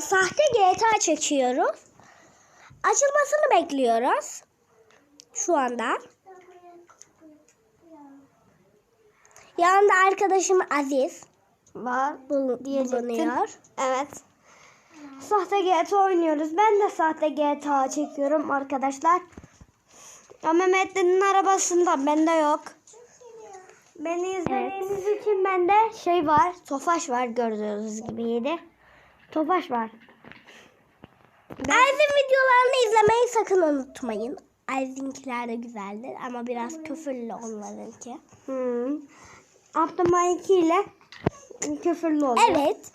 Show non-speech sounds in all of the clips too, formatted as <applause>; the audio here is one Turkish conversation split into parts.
sahte GTA çekiyoruz. Açılmasını bekliyoruz. Şu anda. Yanında arkadaşım Aziz Var. bul- bulunuyor. Evet. Sahte GTA oynuyoruz. Ben de sahte GTA çekiyorum arkadaşlar. Ama Mehmet'in arabasında bende yok. Beni izlediğiniz için bende şey var. Tofaş var gördüğünüz gibi Tofaş var. Aziz'in videolarını izlemeyi sakın unutmayın. Aziz'inkiler de güzeldir ama biraz küfürlü onlarınki. Hmm. Abdülhamid 2 ile küfürlü oluyor. Evet.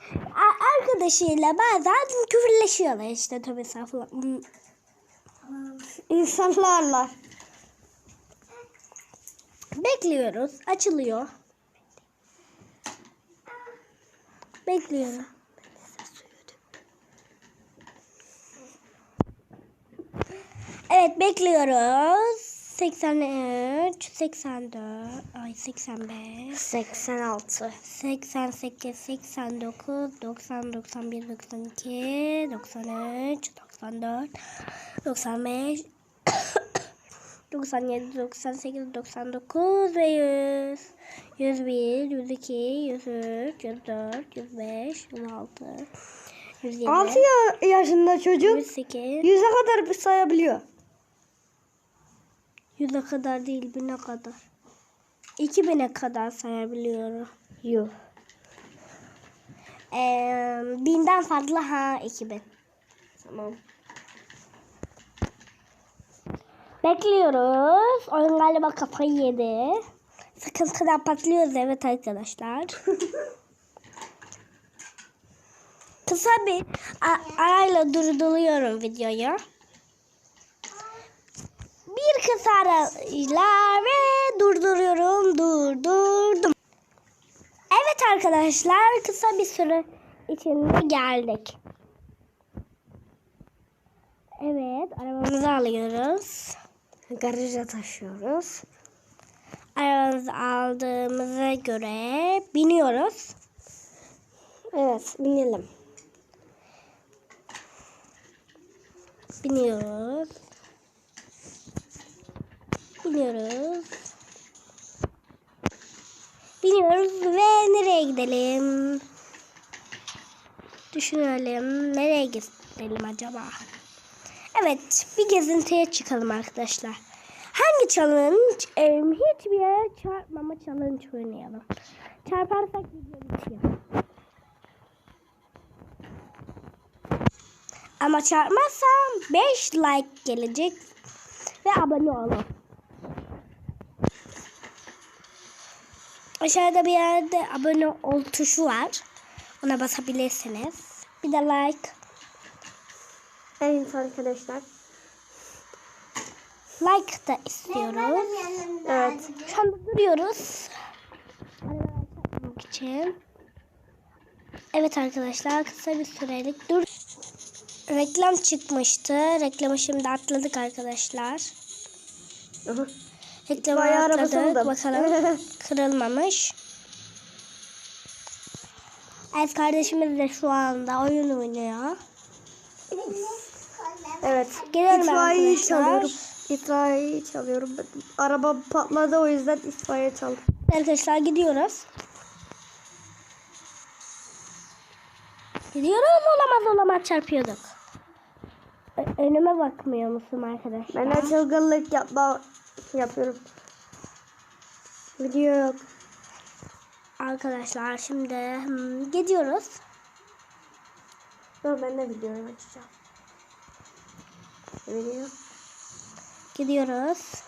arkadaşıyla bazen küfürleşiyorlar işte estağfurullah. Hmm, İnsanlarla. Bekliyoruz. Açılıyor. Bekliyorum. Evet bekliyoruz. 83, 84, ay 85, 86. 88, 89, 90, 91, 92, 93, 94, 95, 97, 98, 99 ve 100. 101, 102, 103, 104, 105, 106, 107, 6 yaşında çocuk 108, 100'e kadar sayabiliyor. 100'e kadar değil, 1000'e kadar. 2000'e kadar sayabiliyorum. Yok. Ee, binden fazla ha 2000. Tamam. Bekliyoruz. Oyun galiba kafayı yedi. Sıkıntıdan patlıyoruz evet arkadaşlar. <laughs> Kısa bir arayla durduruyorum videoyu. Bir kısa arayla ve durduruyorum. Durdurdum. Evet arkadaşlar kısa bir süre içinde geldik. Evet arabamızı alıyoruz. Garaja taşıyoruz. Arabamızı aldığımıza göre biniyoruz. Evet binelim. Biniyoruz. Biniyoruz. Biniyoruz ve nereye gidelim? Düşünelim. Nereye gidelim acaba? Evet, bir gezintiye çıkalım arkadaşlar. Hangi challenge? Ee, hiçbir yere çarpmama challenge oynayalım. Çarparsak video bitiyor. Ama çarpmazsam 5 like gelecek ve abone olun. Aşağıda bir yerde abone ol tuşu var. Ona basabilirsiniz. Bir de like. Evet arkadaşlar. Like da istiyoruz. Evet. Şu anda duruyoruz. İçin. Evet arkadaşlar kısa bir sürelik dur. Reklam çıkmıştı. Reklamı şimdi atladık arkadaşlar. Aha. Arabası atladık. Bakalım <laughs> kırılmamış. Evet kardeşimiz de şu anda oyun oynuyor. Evet. Geliyorum İtfaiyeyi çalıyorum. İtfaiyeyi çalıyorum. Araba patladı o yüzden itfaiye çaldım. Arkadaşlar gidiyoruz. Gidiyoruz olamaz olamaz çarpıyorduk. Önüme bakmıyor musun arkadaşlar? Ben de çılgınlık yapma yapıyorum. Video yok. Arkadaşlar şimdi hmm, gidiyoruz. Dur ben de videoyu açacağım. Video. Gidiyoruz.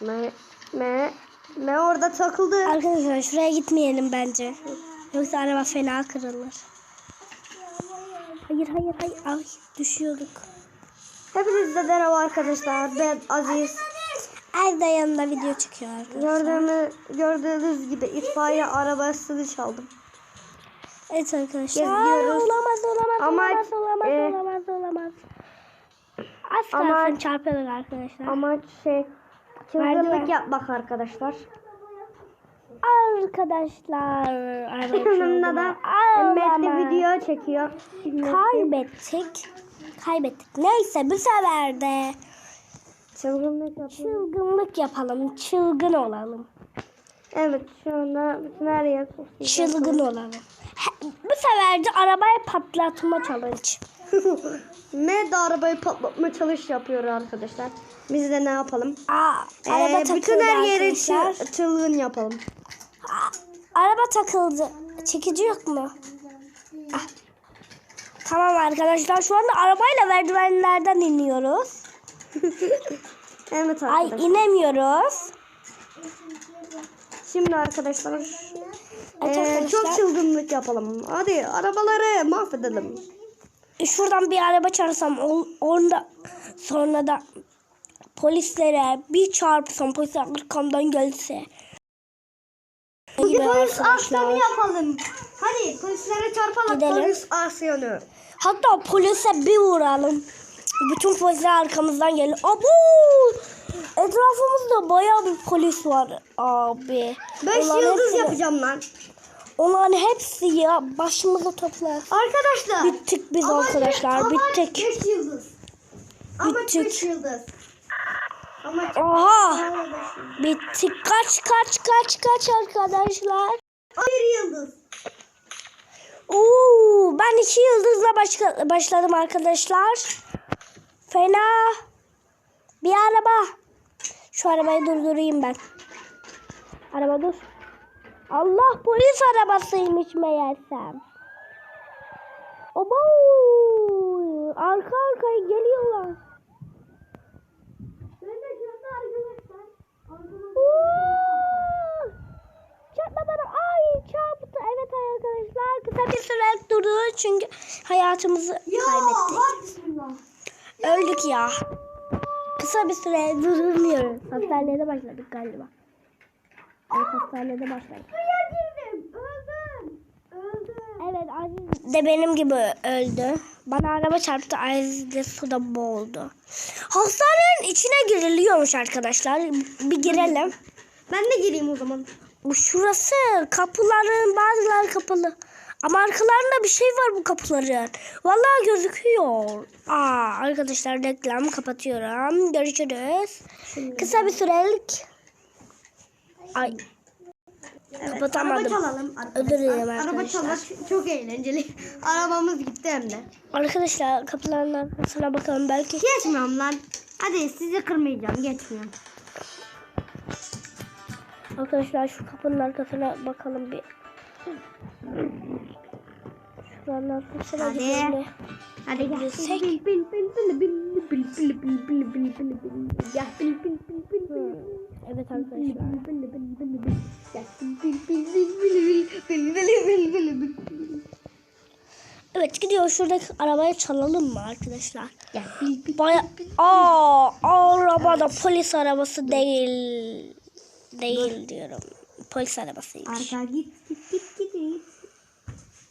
Me, me, me orada takıldı. Arkadaşlar şuraya gitmeyelim bence. Yoksa araba fena kırılır. Hayır hayır hayır. Ay düşüyorduk. Hepinizde merhaba arkadaşlar. Ben Aziz. Az da yanında video çıkıyor arkadaşlar. Gördüğünüz, gördüğünüz gibi itfaiye arabasını çaldım. Evet arkadaşlar. Geziyoruz. Olamaz olamaz Ama, olamaz olamaz e, olamaz olamaz. Az kalsın çarpıyorduk arkadaşlar. Ama şey çılgınlık yapmak arkadaşlar. Arkadaşlar. Yanımda da. Mehmet'le video çekiyor. Kaybettik. Kaybettik. Neyse bu sefer de Çılgınlık yapıyor. çılgınlık yapalım. Çılgın olalım. Evet şu anda bütün her yer. Çılgın olalım. He- Bu sefer de arabayı patlatma challenge. <laughs> ne de arabayı patlatma çalış yapıyor arkadaşlar. Biz de ne yapalım? Aa, araba Ee, bütün her çı- çılgın yapalım. Araba takıldı. Çekici yok mu? Ah. Tamam arkadaşlar şu anda arabayla merdivenlerden iniyoruz. <laughs> Evet Ay arkadaşlar. inemiyoruz. Şimdi arkadaşlar Evet arkadaşlar. çok çılgınlık yapalım. Hadi arabaları mahvedelim. Şuradan bir araba çağırsam on- onda sonra da polislere bir çarpsam polis arkamdan gelse. Bugün Gibi polis arkadaşlar. yapalım. Hadi polislere çarpalım. Gidelim. Polis aksiyonu. Hatta polise bir vuralım. Bütün polisler arkamızdan geliyor. Abo! Etrafımızda bayağı bir polis var abi. Beş Onların yıldız hepsi- yapacağım lan. Onların hepsi ya başımıza toplar. Arkadaşlar. Bittik biz amaç- arkadaşlar, amaç bittik. Beş yıldız. Amaç Bittik. beş yıldız. Amaç Aha! Bittik. Kaç kaç kaç kaç arkadaşlar. bir yıldız. Oo, ben iki yıldızla başka, başladım arkadaşlar. Fena. Bir araba. Şu arabayı durdurayım ben. Araba dur. Allah polis arabasıymış meğersem. Obo! Arka arkaya geliyorlar. Oo! Çarpma bana. Ay çarptı. Evet arkadaşlar. Kısa bir süre durdu çünkü hayatımızı Ya kaybettik. bismillah. Öldük ya. Kısa bir süre durmuyoruz. Hastanede başladık galiba. Evet hastanede başladık. Suya girdim. Öldüm. Öldüm. Evet Aziz de benim gibi öldü. Bana araba çarptı. Aziz de suda boğuldu. Hastanenin içine giriliyormuş arkadaşlar. Bir girelim. Ben de gireyim o zaman. Bu şurası kapıların bazıları kapalı. Ama arkalarında bir şey var bu kapıların. Vallahi gözüküyor. Aa arkadaşlar reklam kapatıyorum. Görüşürüz. Kısa bir sürelik. Ay Kapatamadım. Araba çalalım arkadaşlar. Özür dilerim Araba arkadaşlar. çalmak çok eğlenceli. Arabamız gitti hem de. arkadaşlar kapıların arkasına bakalım belki. Geçmiyorum lan. Hadi sizi kırmayacağım. Geçmiyorum. Arkadaşlar şu kapının arkasına bakalım bir. Şuranın arkasına gidelim. Hadi gel. Girsek. Bil, bil, bil, bil, bil, bil, bil, bil, bil, bil, bil, bil, bil. Gel, bil, bil, bil, bil, bil. Evet arkadaşlar. Bil, bil, bil, bil, bil. Gel, bil, bil, bil, bil, bil, bil, bil, bil, bil, bil, bil. Evet gidiyor şuradaki arabayı çalalım mı arkadaşlar? Gel, bil, bil. Baya aa araba da polis arabası değil değil diyorum. Polis arabasıymış. Arka git, git, git, git, git.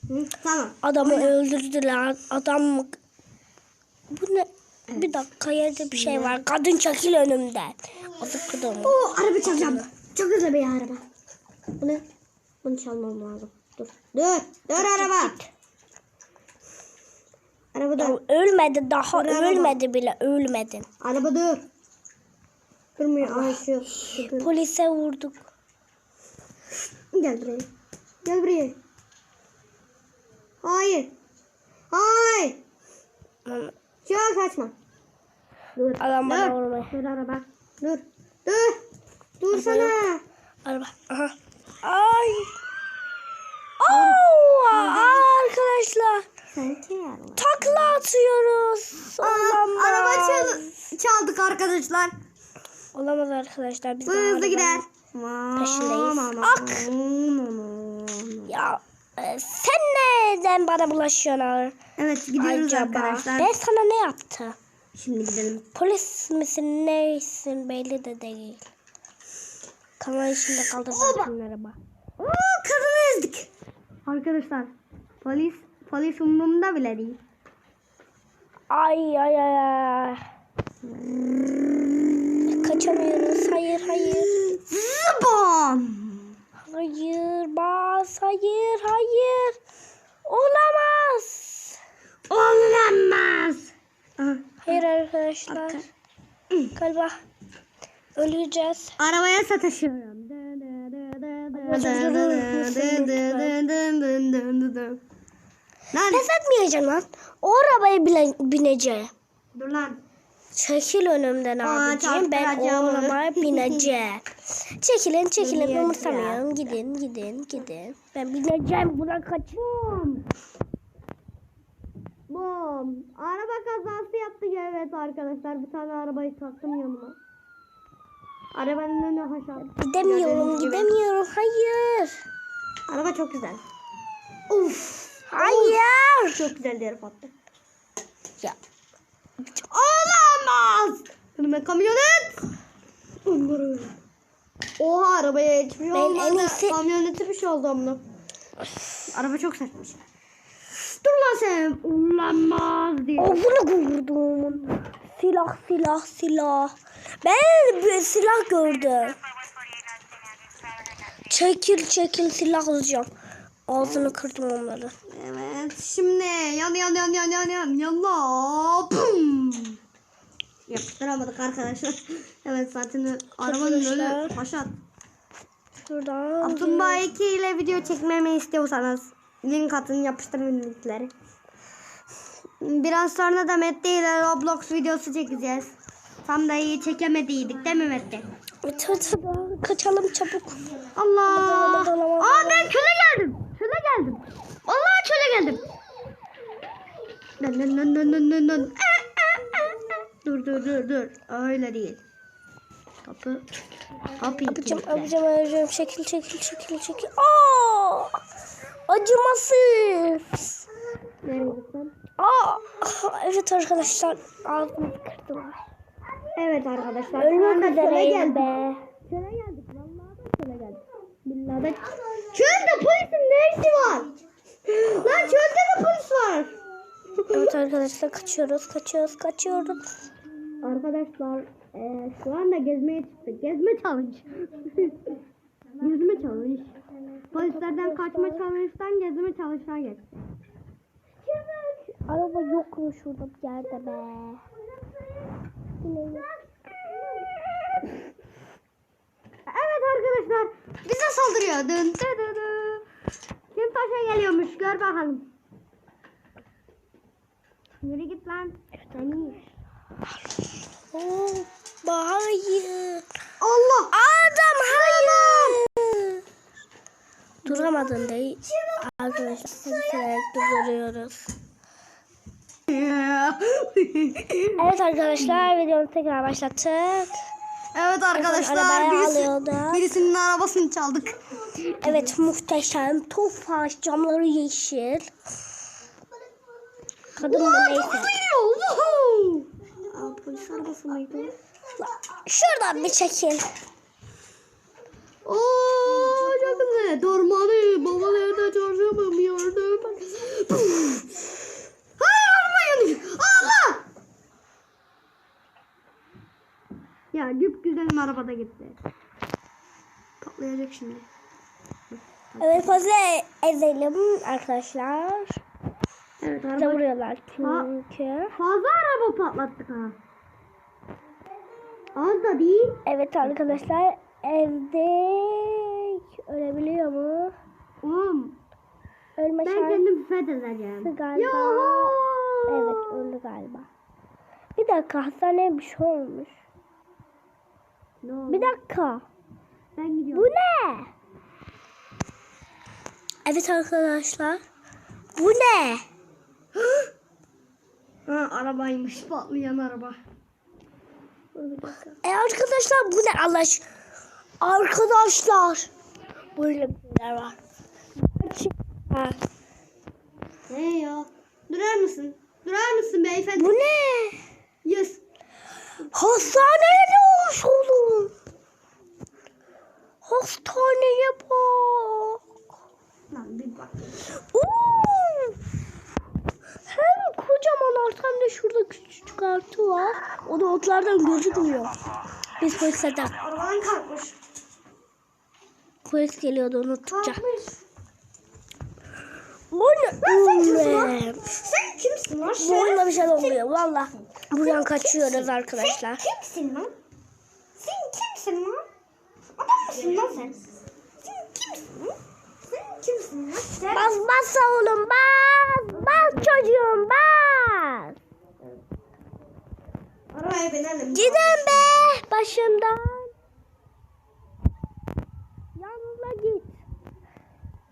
Hı, Tamam. Adamı öldürdüler. Adam bu ne? Bir dakika yerde bir şey var. Kadın çekil önümden. Kadın. Oo, araba çalacağım. Çok güzel bir araba. Bu ne? Bunu çalmam lazım. Dur. Dur. Dur araba. Araba dur. Ya ölmedi daha Bravo. ölmedi bile ölmedin. Araba dur. Durmuyor. Ay şu. Polise vurduk. Gel buraya. Gel buraya. Hayır. Hayır. Şu an kaçma. Dur. Adam bana dur. vurmaya. Dur araba. Dur. Dur. Dur sana. Araba. Aha. Ay. Oo, arkadaşlar. Takla atıyoruz. Olamaz. Araba çal çaldık arkadaşlar. Olamaz arkadaşlar. Biz Bu hızlı gider. peşindeyiz. Ak. Ya e, sen neden bana bulaşıyorsun? Evet gidiyoruz Acaba arkadaşlar. ben sana ne yaptı? Şimdi gidelim. Polis misin neysin belli de değil. Kamera içinde kaldı zaten araba. Oo kadını ezdik. Arkadaşlar polis polis umurumda bile değil. Ay ay ay ay geçemiyoruz. Hayır hayır. Zıbam. Hayır bas. Hayır hayır. Olamaz. Olamaz. Hayır arkadaşlar. Arka. Galiba öleceğiz. Arabaya sataşıyorum. Lan. Pes etmeyeceğim lan. O arabaya bine bineceğim. Dur lan. Çekil önümden Aa, abiciğim. Ben o çarptıracağım onu. arabaya <laughs> bineceğim. Çekilin çekilin umursamayın. Gidin gidin gidin. Ben bineceğim buna kaçın. Bom. Araba kazası yaptık evet arkadaşlar. Bir tane arabayı taktım yanıma. Arabanın önüne haşat. Gidemiyorum gidemiyorum. Hayır. Araba çok güzel. Uf. Hayır. Çok güzel diğer patlı. Ya. Olamaz. Önüme kamyonet. Oha arabaya hiçbir şey olmadı. en iyisi- Kamyonete bir şey oldu amına. Araba çok sertmiş. Dur lan sen. Olamaz diye. Avını vurdum. Silah silah silah. Ben bir silah gördüm. Çekil çekil silah alacağım. Ağzını kırdım onları. Evet şimdi yan yan yan yan yan yan yalla. Pum. Yaptıramadık arkadaşlar. <laughs> evet zaten arabanın önü Arkadaşlar. başat. Şuradan. Abdullah 2 ile video çekmemi istiyorsanız link atın yapıştırın linkleri. Biraz sonra da Mette ile Roblox videosu çekeceğiz. Tam da iyi çekemediydik değil mi Mette? Kaçalım çabuk. Allah! Aa ben çöle geldim. Çöle geldim. Vallahi çöle geldim. Dön dön dön dön dön dön dön. Dur dur dur dur. Öyle değil. Kapı. Kapıyı Abicim kilitle. abicim çekil çekil çekil çekil. Aa! Acımasız. Nereye gittin? Aa! Evet arkadaşlar ağzımı kırdılar. Evet arkadaşlar. üzereyim geldik. be. Çöle geldik. Vallahi da çöle geldik. Billahi da. Çölde polisin ne işi var? Lan çölde de polis var. Evet arkadaşlar kaçıyoruz kaçıyoruz kaçıyoruz. Arkadaşlar eee, şu anda gezmeye çıktık. Gezme challenge. <laughs> gezme challenge. Polislerden kaçma challenge'dan gezme challenge'a geç. Araba yok mu şurada bir yerde be? Yine yok. Evet arkadaşlar bize saldırıyor. Dın dı dı dı. Kim taşa geliyormuş gör bakalım. Yürü git lan. Sen iyi. Oo, hayır. Allah. Adam hayır. Duramadın değil. Arkadaşlar duruyoruz. <laughs> Evet arkadaşlar videomu tekrar başlattık. evet arkadaşlar birisi, alıyorduk. birisinin arabasını çaldık. Evet muhteşem. Tofaş camları yeşil. Kadın mı neyse. Aa, polis arabası mıydı? Şuradan bir çekil. Oo, çok güzel. Dormanı, baba nerede çocuğum yardım. Hayır yanıyor. Allah! Ya güp güzelim arabada gitti. Patlayacak şimdi. Evet fazla ezelim arkadaşlar. Evet araba. çünkü. Fazla araba patlattık ha. Az da değil. Evet arkadaşlar evde ölebiliyor mu? Oğlum Ölme ben şansı kendim fethedeceğim. galiba. Yuhu! Evet öldü galiba. Bir dakika hastaneye bir şey olmuş. Ne oldu? Bir dakika. Ben Bu gidiyorum. ne? Evet arkadaşlar. Bu ne? Ha, arabaymış patlayan araba. E arkadaşlar bu ne Allah aşkına? Arkadaşlar. Böyle şeyler var. Ha, Ne ya? Durar mısın? Durar mısın beyefendi? Bu ne? Yes. Hastaneye ne olmuş oğlum? Hastaneye bak. Lan bir bak. Oo! Hem kocaman art hem de şurada küçücük artı var. O da otlardan gözükmüyor. Biz polislerden. Araban kalkmış. Polis geliyordu unuttukça. Kalkmış. Lan sen kimsin lan? Sen kimsin bir şey olmuyor valla. Buradan kaçıyoruz arkadaşlar. Kimsin lan? Sen kimsin lan? Adam mısın lan sen? Sen kimsin lan? Sen kimsin lan? Sen... Bas bas oğlum bas. Bas çocuğum bas. Arabaya binelim. Gidin be başımdan. Yanına git.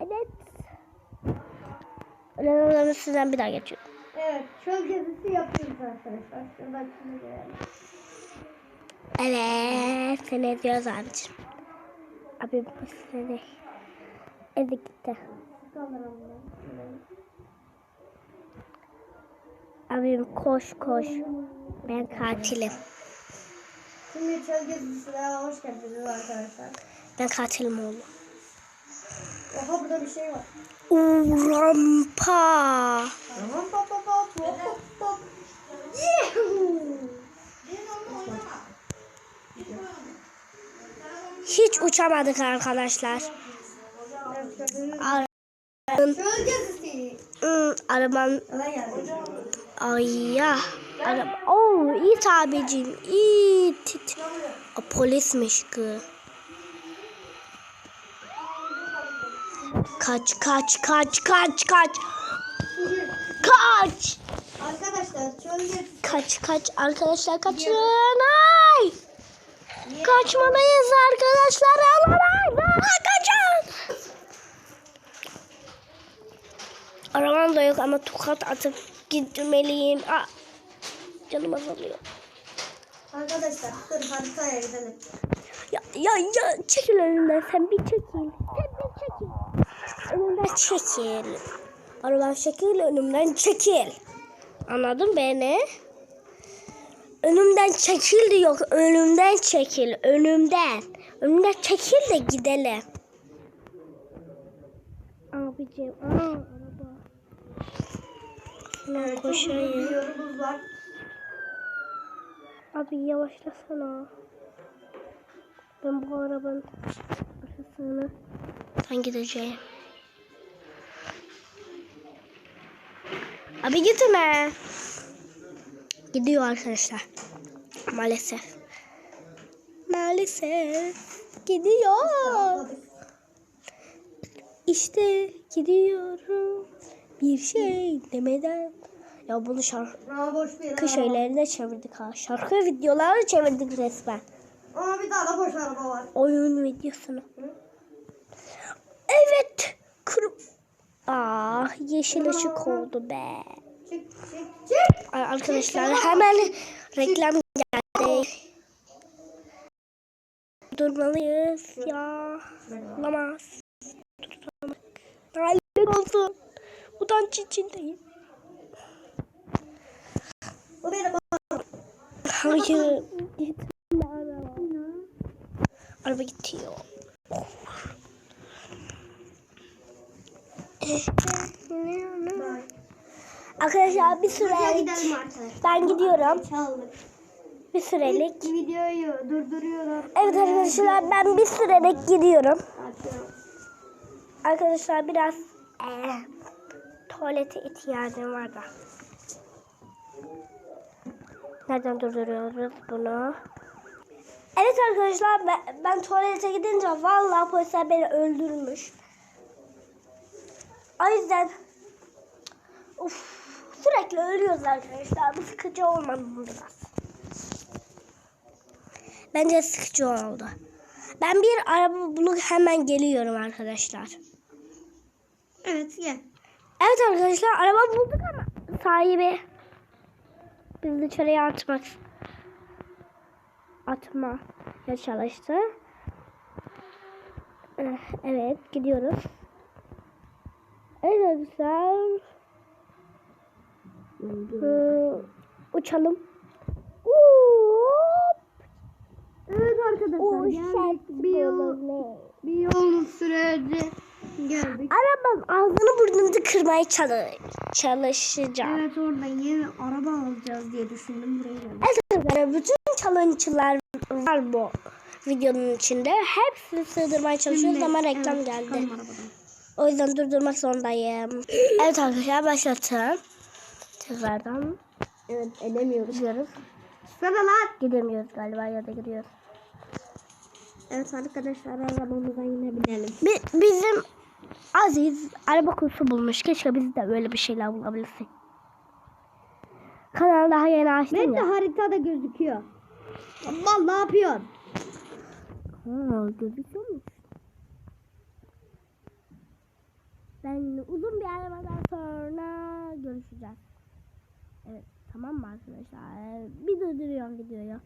Evet. Ölen üstünden bir daha geçiyor. Evet, çöl gezisi yapıyoruz arkadaşlar. Şuradan şunu görelim. Evet seni ediyoruz abicim. Abi bu seni. Hadi gitti. Abim koş koş. Ben katilim. Şimdi çöl gezisine hoş geldiniz arkadaşlar. Ben katilim oğlum. Oha burada bir şey var. Uuu rampa. Pop pop pop pop pop. Yuhuu. Hiç uçamadık arkadaşlar. Arabanın, gelsin. ay ya. Araba. Oo it abicim it. it. O polismiş kız. Kaç kaç kaç kaç kaç. Kaç. Arkadaşlar. Kaç kaç arkadaşlar kaçın. Ay! Kaçmalıyız arkadaşlar. Aman ay! Kaçın. Arabam da yok ama tokat atıp gitmeliyim. Aa, canım azalıyor. Arkadaşlar dur haritaya gidelim. Ya, ya, ya çekil önümden sen bir çekil. Sen bir çekil. Önümden çekil. Araban çekil önümden çekil. Anladın beni? Önümden çekil diyor. Önümden çekil. Önümden. Önümden çekil de gidelim. Abicim. Aa, Şuna Evet, koşayım. Abi yavaşlasana. Ben bu arabanın arkasını ben gideceğim. Abi gitme. Gidiyor arkadaşlar. Maalesef. Maalesef gidiyor. İşte gidiyorum. Bir şey demeden. Ya bunu şarkı şeylerine çevirdik ha. Şarkı videoları çevirdik resmen. Ama bir tane boş araba var. Oyun videosunu. Hı? Evet. Kır... Ah yeşil ışık oldu be. Çık çık çık. Arkadaşlar hemen reklam geldi. Durmalıyız ya. Olamaz. Lanet olsun. Utanç içindeyim. Benim Hayır. Gitme araba. Araba gidiyor. Arkadaşlar bir sürelik ben gidiyorum. Bir sürelik. Videoyu durduruyorum. Evet arkadaşlar ben bir sürelik gidiyorum. Arkadaşlar biraz eee, tuvalete ihtiyacım var da. Nereden durduruyoruz bunu? Evet arkadaşlar ben, ben tuvalete gidince vallahi polisler beni öldürmüş. O yüzden uf, sürekli ölüyoruz arkadaşlar. Bu sıkıcı olmadı biraz? Bence sıkıcı oldu. Ben bir araba bulup hemen geliyorum arkadaşlar. Evet gel. Evet arkadaşlar araba bulduk ama sahibi bizi dışarıya atmak atma ya çalıştı. Eh, Evet gidiyoruz. Evet arkadaşlar. Hı, uçalım. Hop. Evet arkadaşlar O geldik. Bir yol, bir yol süreci geldik. Arabam ağzını burnunu kırmaya çalış çalışacağım. Evet oradan yeni araba alacağız diye düşündüm buraya geldim. Evet arkadaşlar bütün challenge'lar var bu videonun içinde. Hepsini sığdırmaya çalışıyoruz ama reklam evet, geldi. O yüzden durdurmak zorundayım. <clears throat> evet arkadaşlar başlattım. Tekrardan. Evet edemiyoruz. Sana lan. Gidemiyoruz galiba ya da gidiyoruz. Evet arkadaşlar arabamıza yine binelim. Bi- bizim Aziz araba kursu bulmuş. Keşke biz de böyle bir şeyler bulabilsek. Kanal daha yeni açtım Ben de ya. haritada gözüküyor. Allah ne yapıyorsun? Ha, gözüküyor mu? Ben uzun bir arabadan sonra görüşeceğiz. Evet tamam mı arkadaşlar? Bir durduruyorum videoyu.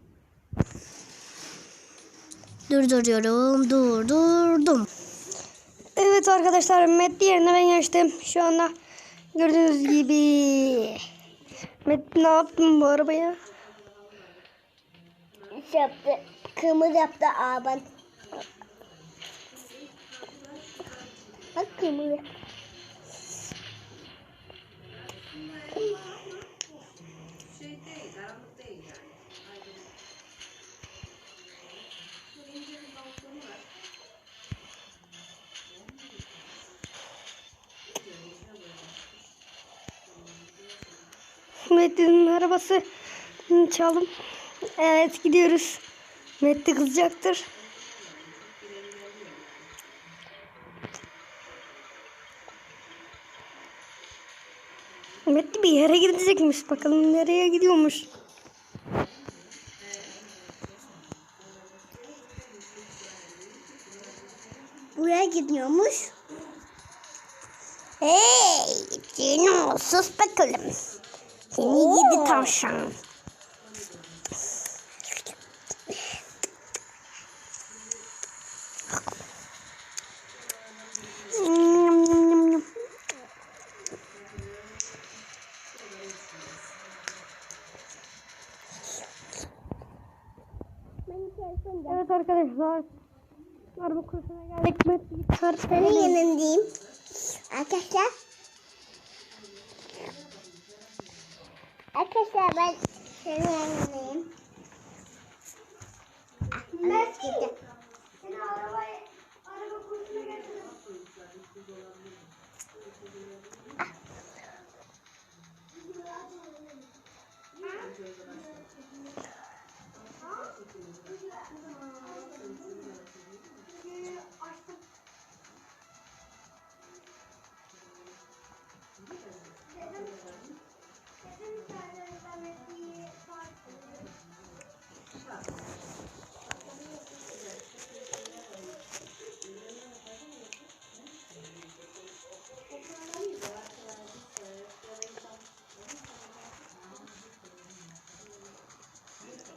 Durduruyorum. Durdurdum. Evet arkadaşlar Met yerine ben geçtim. Şu anda gördüğünüz gibi. Met ne yaptın bu arabaya? Şey yaptı. Kırmızı yaptı aban. Bak kırmızı. Met'in arabası çaldım. Evet gidiyoruz. Met de kızacaktır. Met de bir yere gidecekmiş. Bakalım nereye gidiyormuş. Buraya gidiyormuş. Hey, Cino, sus bakalım. Seni gidi tavşan. Evet arkadaşlar. Araba kursuna geldik. Yanındayım. Arkadaşlar. Arkadaşlar Met. Seni